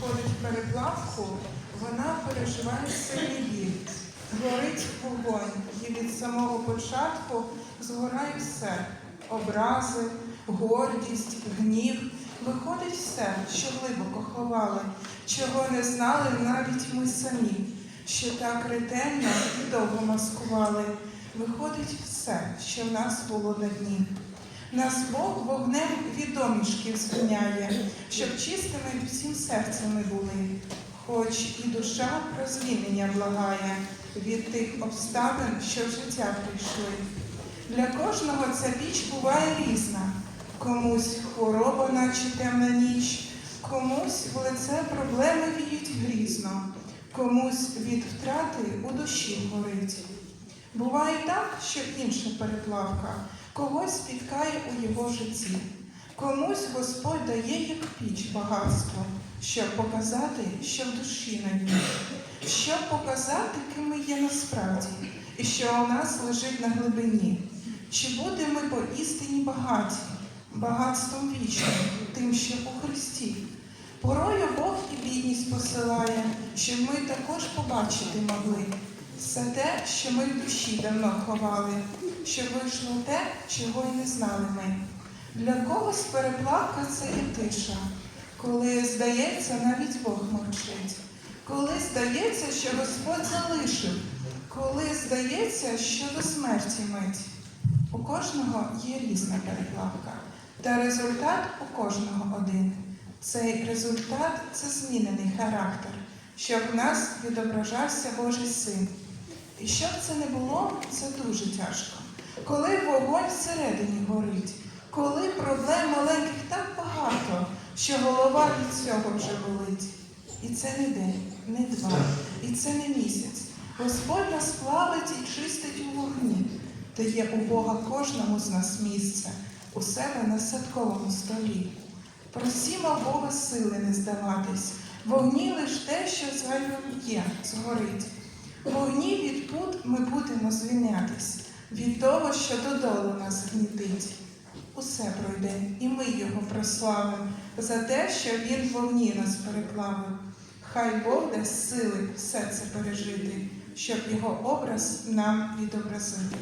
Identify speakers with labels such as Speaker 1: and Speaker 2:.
Speaker 1: виходить переплавку, вона переживає сильний біль. Горить вогонь, і від самого початку згорає все. Образи, гордість, гнів. Виходить все, що глибоко ховали, чого не знали навіть ми самі, що так ретельно і довго маскували. Виходить все, що в нас було на дні. Нас Бог вогнем від звільняє, щоб чистими всім серцем ми були, хоч і душа про звільнення благає від тих обставин, що в життя прийшли. Для кожного ця піч буває різна, комусь хвороба, наче темна ніч, комусь в лице проблеми віють грізно, комусь від втрати у душі горить. Буває так, що інша переплавка когось спіткає у його житті. Комусь Господь дає як піч багатство, щоб показати, що в душі на ній, щоб показати, ким ми є насправді, і що у нас лежить на глибині. Чи будемо ми поістині багаті, багатством вічним, тим, що у Христі. Порою Бог і бідність посилає, щоб ми також побачити могли все те, що ми в душі давно ховали, щоб вийшло те, чого й не знали ми. Для когось переплавка це і тиша, коли здається, навіть Бог мовчить, коли здається, що Господь залишив, коли здається, що до смерті мить. У кожного є різна переплавка, та результат у кожного один. Цей результат це змінений характер, щоб в нас відображався Божий син. І щоб це не було, це дуже тяжко. Коли вогонь всередині горить, коли проблем маленьких так багато, що голова від цього вже болить. І це не день, не два, і це не місяць. Господь нас плавить і чистить у вогні, дає у Бога кожному з нас місце, у себе на святковому столі. Просімо Бога сили не здаватись, вогні лиш те, що згайно є, згорить. В Вогні від пут ми будемо звільнятись від того, що додолу нас гнітить. Усе пройде, і ми його прославимо за те, що він вовні нас переплавив. Хай Бог дасть сили все це пережити, щоб його образ нам відобразити.